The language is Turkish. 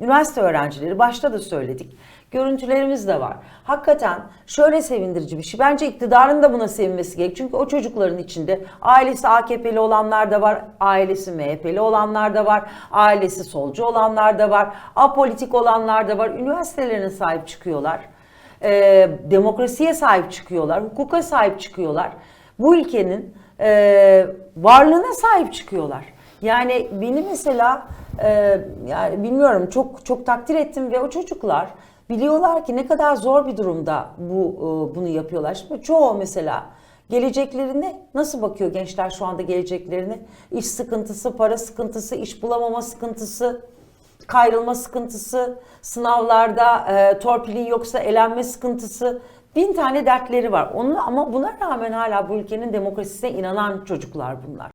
Üniversite öğrencileri başta da söyledik. Görüntülerimiz de var. Hakikaten şöyle sevindirici bir şey. Bence iktidarın da buna sevinmesi gerek. Çünkü o çocukların içinde ailesi AKP'li olanlar da var, ailesi MHP'li olanlar da var, ailesi solcu olanlar da var, apolitik olanlar da var. Üniversitelerine sahip çıkıyorlar. Ee, demokrasiye sahip çıkıyorlar, hukuka sahip çıkıyorlar. Bu ülkenin e, varlığına sahip çıkıyorlar. Yani beni mesela e, yani bilmiyorum çok çok takdir ettim ve o çocuklar biliyorlar ki ne kadar zor bir durumda bu e, bunu yapıyorlar. Şimdi çoğu mesela geleceklerine nasıl bakıyor gençler şu anda geleceklerine? İş sıkıntısı, para sıkıntısı, iş bulamama sıkıntısı, kayrılma sıkıntısı, sınavlarda e, torpilin yoksa elenme sıkıntısı. Bin tane dertleri var. Onu, ama buna rağmen hala bu ülkenin demokrasisine inanan çocuklar bunlar.